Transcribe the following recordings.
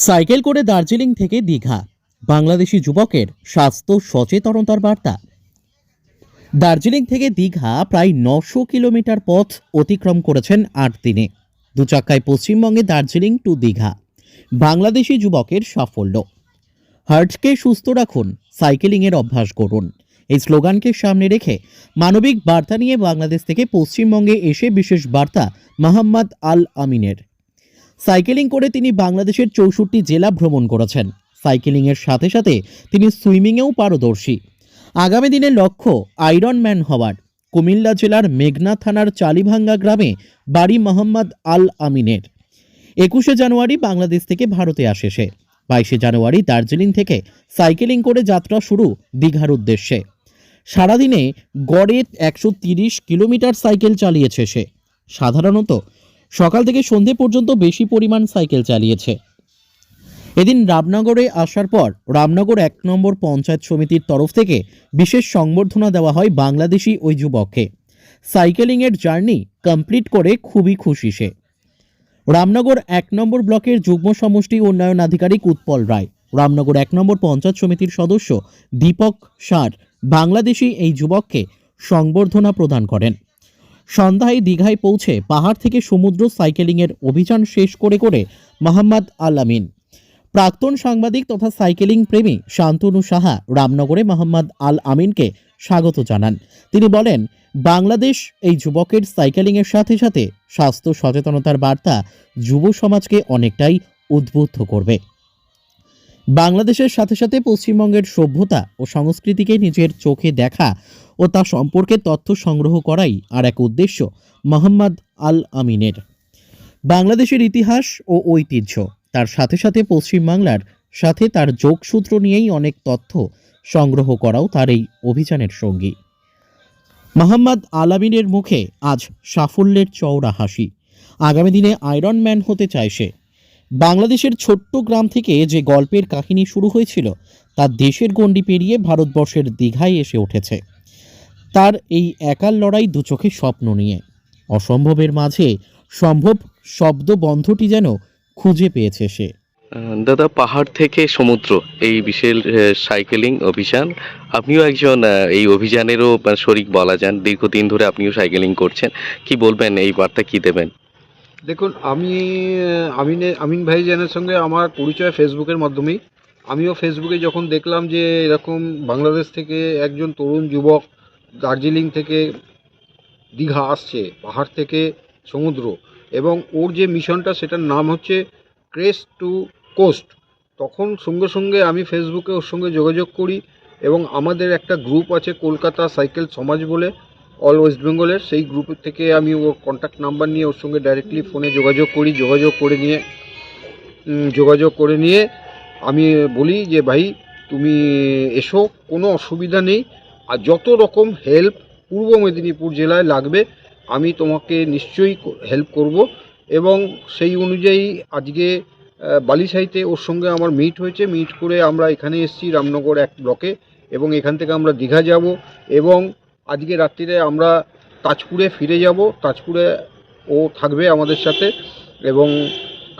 Cycle করে দার্জিলিং থেকে দীঘা, বাংলাদেশি যুবকের স্বাস্থ্য সচেতনতার বার্তা। দার্জিলিং থেকে দীঘা প্রায় নশো কিলোমিটার পথ অতিক্রম করেছেন আট দিনে। দু চাক্কায় পশ্চিমবঙ্গে দার্জিলিং টু দীঘা, বাংলাদেশি যুবকের সাফল্য। হার্টকে সুস্থ রাখুন সাইকেলিংয়ের অভ্যাস করুন। এই স্লোগানকে সামনে রেখে মানবিক বার্তা নিয়ে বাংলাদেশ থেকে পশ্চিমবঙ্গে এসে বিশেষ বার্তা মোহাম্মদ আল আমিনের। সাইকেলিং করে তিনি বাংলাদেশের চৌষট্টি জেলা ভ্রমণ করেছেন। সাইকেলিংয়ের সাথে সাথে তিনি সুইমিংয়েও পারদর্শী। আগামী দিনের লক্ষ্য আয়রন ম্যান হওয়ার। কুমিল্লা জেলার মেঘনা থানার চালিভাঙ্গা গ্রামে বাড়ি মোহাম্মদ আল আমিনের। একুশে জানুয়ারি বাংলাদেশ থেকে ভারতে আসে সে। বাইশে জানুয়ারি দার্জিলিং থেকে সাইকেলিং করে যাত্রা শুরু দীঘার উদ্দেশ্যে। সারাদিনে গড়ে একশো কিলোমিটার সাইকেল চালিয়েছে সে। সাধারণত সকাল থেকে সন্ধে পর্যন্ত বেশি পরিমাণ সাইকেল চালিয়েছে। এদিন রামনগরে আসার পর রামনগর এক নম্বর পঞ্চায়েত সমিতির তরফ থেকে বিশেষ সংবর্ধনা দেওয়া হয় বাংলাদেশি ওই যুবককে। সাইকেলিংয়ের জার্নি কমপ্লিট করে খুবই খুশি সে। রামনগর এক নম্বর ব্লকের যুগ্ম সমষ্টি উন্নয়ন আধিকারিক উৎপল রায়, রামনগর এক নম্বর পঞ্চায়েত সমিতির সদস্য দীপক সার, বাংলাদেশি এই যুবককে সংবর্ধনা প্রদান করেন। সন্ধ্যায় দীঘায় পৌঁছে পাহাড় থেকে সমুদ্র সাইকেলিংয়ের অভিযান শেষ করে করে মোহাম্মদ আল আমিন। প্রাক্তন সাংবাদিক তথা সাইকেলিং প্রেমী শান্তনু সাহা রামনগরে মোহাম্মদ আল আমিনকে স্বাগত জানান। তিনি বলেন, বাংলাদেশ এই যুবকের সাইকেলিংয়ের সাথে সাথে স্বাস্থ্য সচেতনতার বার্তা যুব সমাজকে অনেকটাই উদ্বুদ্ধ করবে। বাংলাদেশের সাথে সাথে পশ্চিমবঙ্গের সভ্যতা ও সংস্কৃতিকে নিজের চোখে দেখা ও তা সম্পর্কে তথ্য সংগ্রহ করাই আর এক উদ্দেশ্য, মোহাম্মদ আল আমিনের। বাংলাদেশের ইতিহাস ও ঐতিহ্য, তার সাথে সাথে পশ্চিমবাংলার সাথে তার যোগসূত্র নিয়েই অনেক তথ্য সংগ্রহ করাও তার এই অভিযানের সঙ্গী। মোহাম্মদ আলামিনের মুখে আজ সাফল্যের চওড়া হাসি। আগামী দিনে আয়রন ম্যান হতে চায় সে। বাংলাদেশের ছোট্ট গ্রাম থেকে যে গল্পের কাহিনী শুরু হয়েছিল তা দেশের গণ্ডি পেরিয়ে ভারতবর্ষের দীঘায় এসে উঠেছে। তার এই একাল লড়াই দু চোখে স্বপ্ন নিয়ে। অসম্ভবের মাঝে সম্ভব শব্দ বন্ধটি যেন খুঁজে পেয়েছে সে। দাদা পাহাড় থেকে সমুদ্র এই আহ, সাইকেলিং অভিযান। আপনিও একজন এই অভিযানেরও শরিক বলা যান। দীর্ঘদিন ধরে আপনিও সাইকেলিং করছেন। কি বলবেন এই বার্তা কি দেবেন? দেখুন, আমি আমিনে, আমিন ভাইজানের সঙ্গে আমার পরিচয় ফেসবুকের মাধ্যমেই। আমিও ফেসবুকে যখন দেখলাম যে এরকম বাংলাদেশ থেকে একজন তরুণ যুবক দার্জিলিং থেকে দীঘা আসছে, পাহাড় থেকে সমুদ্র, এবং ওর যে মিশনটা সেটার নাম হচ্ছে ক্রেস্ট টু কোস্ট। তখন সঙ্গে সঙ্গে আমি ফেসবুকে ওর সঙ্গে যোগাযোগ করি, এবং আমাদের একটা গ্রুপ আছে কলকাতা সাইকেল সমাজ বলে। অল ওয়েস্ট বেঙ্গলের সেই গ্রুপ থেকে আমি ওর কন্ট্যাক্ট নাম্বার নিয়ে ওর সঙ্গে ডাইরেক্টলি ফোনে যোগাযোগ করি, যোগাযোগ করে নিয়ে যোগাযোগ করে নিয়ে আমি বলি যে, ভাই, তুমি এসো, কোনো অসুবিধা নেই। আর যত রকম হেল্প পূর্ব মেদিনীপুর জেলায় লাগবে, আমি তোমাকে নিশ্চয়ই হেল্প করব। এবং সেই অনুযায়ী আজকে বালিসাইতে ওর সঙ্গে আমার মিট হয়েছে। মিট করে আমরা এখানে এসেছি রামনগর এক ব্লকে এবং এখান থেকে আমরা দীঘা যাব এবং আজকে রাত্রিরে আমরা তাজপুরে ফিরে যাব। তাজপুরে ও থাকবে আমাদের সাথে এবং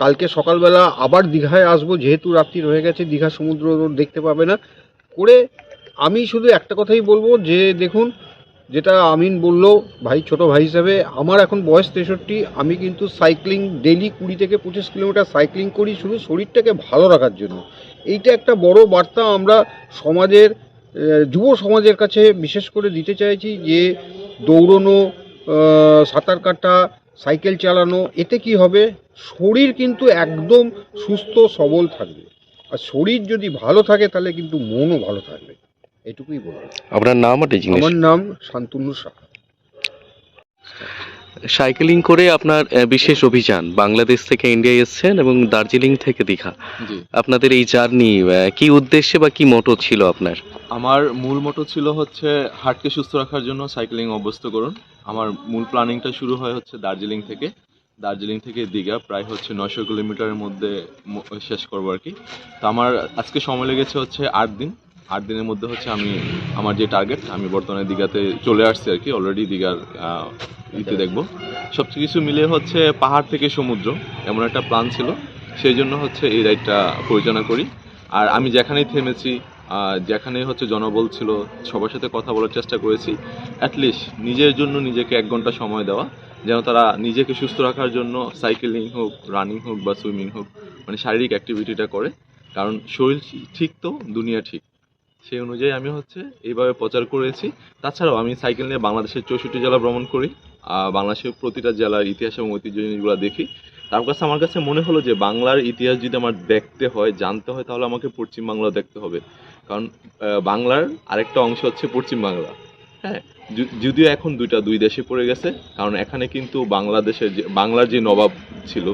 কালকে সকালবেলা আবার দীঘায় আসব। যেহেতু রাত্রি রয়ে গেছে, দীঘা সমুদ্র দেখতে পাবে না। করে আমি শুধু একটা কথাই বলব যে, দেখুন, যেটা আমিন বলল, ভাই, ছোট ভাই হিসাবে, আমার এখন বয়স তেষট্টি, আমি কিন্তু সাইক্লিং ডেলি কুড়ি থেকে পঁচিশ কিলোমিটার সাইক্লিং করি শুধু শরীরটাকে ভালো রাখার জন্য। এইটা একটা বড় বার্তা আমরা সমাজের যুব সমাজের কাছে বিশেষ করে দিতে চাইছি যে দৌড়নো সাঁতার কাটা সাইকেল চালানো এতে কি হবে? শরীর কিন্তু একদম সুস্থ সবল থাকবে। আর শরীর যদি ভালো থাকে তাহলে কিন্তু মনও ভালো থাকবে। এটুকুই বলব। আপনার নাম আমার নাম শান্তনু সাহা। সাইকেলিং করে আপনার বিশেষ অভিযান বাংলাদেশ থেকে ইন্ডিয়া এসেছেন এবং দার্জিলিং থেকে দীঘা। আপনাদের এই জার্নি কি উদ্দেশ্যে বা কি মোটো ছিল আপনার? আমার মূল মোটো ছিল হচ্ছে হার্টকে সুস্থ রাখার জন্য সাইকেলিং অভ্যস্ত করুন। আমার মূল প্ল্যানিংটা শুরু হয় হচ্ছে দার্জিলিং থেকে। দার্জিলিং থেকে দীঘা প্রায় হচ্ছে নয়শো কিলোমিটারের মধ্যে শেষ করব আর কি। তো আমার আজকে সময় লেগেছে হচ্ছে আট দিন। আট দিনের মধ্যে হচ্ছে আমি আমার যে টার্গেট আমি বর্তমানে দীঘাতে চলে আসছি আর কি অলরেডি দীঘার ইতে দেখব। সব কিছু মিলিয়ে হচ্ছে পাহাড় থেকে সমুদ্র এমন একটা প্ল্যান ছিল। সেই জন্য হচ্ছে এই রাইডটা পরিচালনা করি। আর আমি যেখানেই থেমেছি আহ, যেখানেই হচ্ছে জনবল ছিল সবার সাথে কথা বলার চেষ্টা করেছি। অ্যাটলিস্ট নিজের জন্য নিজেকে এক ঘণ্টা সময় দেওয়া যেন তারা নিজেকে সুস্থ রাখার জন্য সাইকেলিং হোক রানিং হোক বা সুইমিং হোক মানে শারীরিক অ্যাক্টিভিটিটা করে। কারণ শরীর ঠিক তো দুনিয়া ঠিক। সেই অনুযায়ী আমি হচ্ছে এইভাবে প্রচার করেছি। তাছাড়াও আমি সাইকেল নিয়ে বাংলাদেশের চৌষট্টি জেলা ভ্রমণ করি আহ, বাংলাদেশের প্রতিটা জেলার ইতিহাস এবং ঐতিহ্য জিনিসগুলো দেখি। তার কাছে আমার কাছে মনে হলো যে বাংলার ইতিহাস যদি আমার দেখতে হয় জানতে হয় তাহলে আমাকে পশ্চিম বাংলা দেখতে হবে। কারণ বাংলার আরেকটা অংশ হচ্ছে পশ্চিম বাংলা হ্যাঁ যদিও এখন দুইটা দুই দেশে পড়ে গেছে কারণ এখানে কিন্তু বাংলাদেশের যে বাংলার যে নবাব ছিল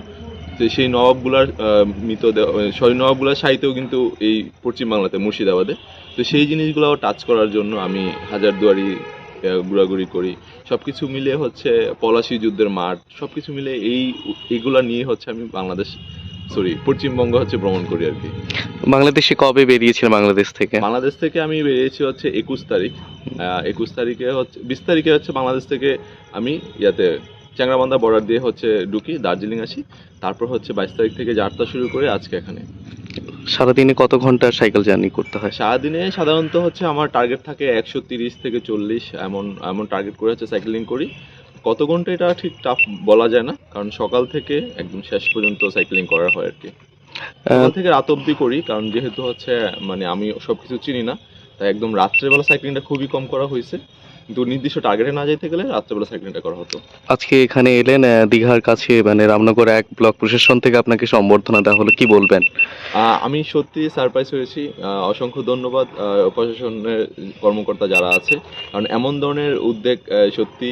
সেই নবাবগুলার মৃতদেহ সরি নবাবগুলার সাহিত্যও কিন্তু এই পশ্চিম বাংলাতে মুর্শিদাবাদে। তো সেই জিনিসগুলো টাচ করার জন্য আমি হাজারদুয়ারি ঘোরাঘুরি করি। সব কিছু মিলে হচ্ছে পলাশি যুদ্ধের মাঠ সব কিছু মিলে এই এইগুলা নিয়ে হচ্ছে আমি বাংলাদেশ সরি পশ্চিমবঙ্গ হচ্ছে ভ্রমণ করি আর কি। বাংলাদেশে কবে বেরিয়েছিলেন বাংলাদেশ থেকে? বাংলাদেশ থেকে আমি বেরিয়েছি হচ্ছে একুশ তারিখ। একুশ তারিখে হচ্ছে বিশ তারিখে হচ্ছে বাংলাদেশ থেকে আমি ইয়াতে চ্যাংরাবান্ধা বর্ডার দিয়ে হচ্ছে ঢুকি দার্জিলিং আসি। তারপর হচ্ছে বাইশ তারিখ থেকে যাত্রা শুরু করে আজকে এখানে। সারাদিনে কত ঘণ্টা সাইকেল জার্নি করতে হয়? সারাদিনে সাধারণত হচ্ছে আমার টার্গেট থাকে একশো তিরিশ থেকে চল্লিশ এমন এমন টার্গেট করে হচ্ছে সাইকেলিং করি। কত ঘণ্টা এটা ঠিক টাফ বলা যায় না কারণ সকাল থেকে একদম শেষ পর্যন্ত সাইকেলিং করা হয় আর কি সকাল থেকে রাত অবধি করি কারণ যেহেতু হচ্ছে মানে আমি সব কিছু চিনি না তাই একদম রাত্রেবেলা সাইক্লিংটা খুবই কম করা হয়েছে। কিন্তু নির্দিষ্ট টার্গেটে না যেতে গেলে রাত্রেবেলা সাইক্লিংটা করা হতো। আজকে এখানে এলেন দীঘার কাছে মানে রামনগর এক ব্লক প্রশাসন থেকে আপনাকে সম্বর্ধনা দেওয়া হলো কি বলবেন? আমি সত্যি সারপ্রাইজ হয়েছি। অসংখ্য ধন্যবাদ প্রশাসনের কর্মকর্তা যারা আছে। কারণ এমন ধরনের উদ্যোগ সত্যি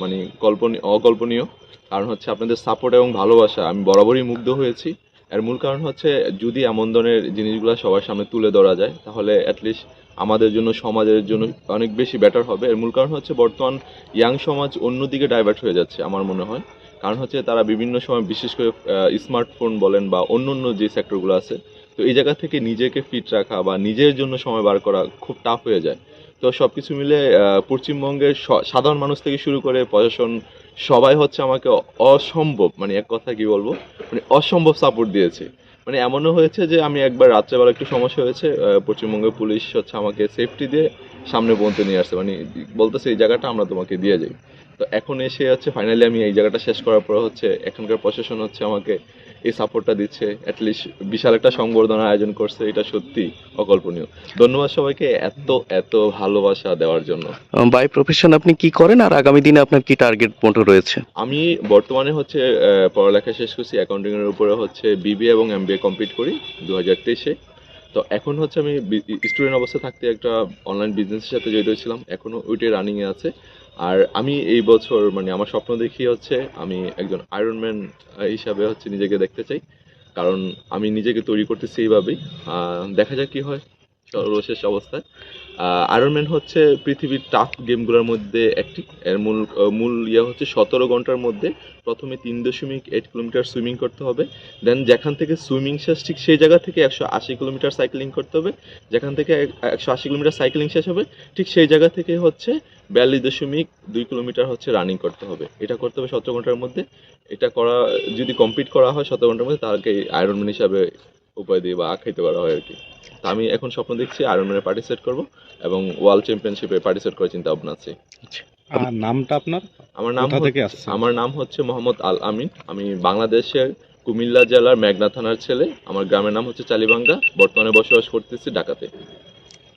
মানে কল্পনীয় অকল্পনীয়। কারণ হচ্ছে আপনাদের সাপোর্ট এবং ভালোবাসা আমি বরাবরই মুগ্ধ হয়েছি। এর মূল কারণ হচ্ছে যদি এমন ধরনের জিনিসগুলো সবার সামনে তুলে ধরা যায়, তাহলে অ্যাটলিস্ট আমাদের জন্য, সমাজের জন্য অনেক বেশি বেটার হবে। এর মূল কারণ হচ্ছে বর্তমান ইয়াং সমাজ অন্যদিকে ডাইভার্ট হয়ে যাচ্ছে আমার মনে হয়। কারণ হচ্ছে তারা বিভিন্ন সময় বিশেষ করে স্মার্টফোন বলেন বা অন্য অন্য যে সেক্টরগুলো আছে, তো এই জায়গা থেকে নিজেকে ফিট রাখা বা নিজের জন্য সময় বার করা খুব টাফ হয়ে যায়। তো সব কিছু মিলে পশ্চিমবঙ্গের সাধারণ মানুষ থেকে শুরু করে প্রশাসন সবাই হচ্ছে আমাকে অসম্ভব মানে এক কথা কি বলব মানে অসম্ভব সাপোর্ট দিয়েছে। মানে এমনও হয়েছে যে আমি একবার রাত্রেবেলা একটু সমস্যা হয়েছে পশ্চিমবঙ্গের পুলিশ হচ্ছে আমাকে সেফটি দিয়ে সামনে পর্যন্ত নিয়ে আসছে মানে বলতেছে এই জায়গাটা আমরা তোমাকে দিয়ে যাই। তো এখন এসে হচ্ছে ফাইনালি আমি এই জায়গাটা শেষ করার পর হচ্ছে এখানকার প্রশাসন হচ্ছে আমাকে এই সাপোর্টটা দিচ্ছে অ্যাটলিস্ট বিশাল একটা সংবর্ধনা আয়োজন করছে এটা সত্যি অকল্পনীয়। ধন্যবাদ সবাইকে এত এত ভালোবাসা দেওয়ার জন্য। বাই প্রফেশন আপনি কি করেন আর আগামী দিনে আপনার কি টার্গেট মোটো রয়েছে? আমি বর্তমানে হচ্ছে পড়ালেখা শেষ করছি অ্যাকাউন্টিং এর উপরে হচ্ছে বিবিএ এবং এমবিএ কমপ্লিট করি দু হাজার তেইশে। তো এখন হচ্ছে আমি স্টুডেন্ট অবস্থা থাকতে একটা অনলাইন বিজনেসের সাথে জড়িত ছিলাম এখনও ওইটাই রানিংয়ে আছে। আর আমি এই বছর মানে আমার স্বপ্ন দেখি হচ্ছে আমি একজন আয়রনম্যান হিসাবে হচ্ছে নিজেকে দেখতে চাই। কারণ আমি নিজেকে তৈরি করতেছি এইভাবেই। দেখা যাক কি হয়। সর্বশেষ অবস্থায় আয়রনম্যান হচ্ছে পৃথিবীর টাফ গেমগুলোর মধ্যে একটি। এর মূল মূল ইয়ে হচ্ছে সতেরো ঘণ্টার মধ্যে প্রথমে তিন দশমিক এইট কিলোমিটার সুইমিং করতে হবে। দেন যেখান থেকে সুইমিং শেষ, ঠিক সেই জায়গা থেকে একশো আশি কিলোমিটার সাইক্লিং করতে হবে। যেখান থেকে একশো আশি কিলোমিটার সাইক্লিং শেষ হবে, ঠিক সেই জায়গা থেকে হচ্ছে বিয়াল্লিশ দশমিক দুই কিলোমিটার হচ্ছে রানিং করতে হবে। এটা করতে হবে সতেরো ঘণ্টার মধ্যে। এটা করা, যদি কমপ্লিট করা হয় সতেরো ঘণ্টার মধ্যে তাকে আয়রনম্যান হিসাবে উপায় দিয়ে বা আখ্যায়িত করা হয় আর কি তা আমি এখন স্বপ্ন দেখছি আয়রনম্যানে পার্টিসিপেট করব এবং ওয়ার্ল্ড চ্যাম্পিয়নশিপে পার্টিসিপেট করার চিন্তা ভাবনা আছে আর নামটা আপনার? আমার নাম কোথা থেকে হচ্ছে- আসছে? আমার নাম হচ্ছে মোহাম্মদ আল আমিন আমি বাংলাদেশের কুমিল্লা জেলার মেঘনা থানার ছেলে। আমার গ্রামের নাম হচ্ছে চালিবাঙ্গা বর্তমানে বসবাস করতেছি ঢাকাতে।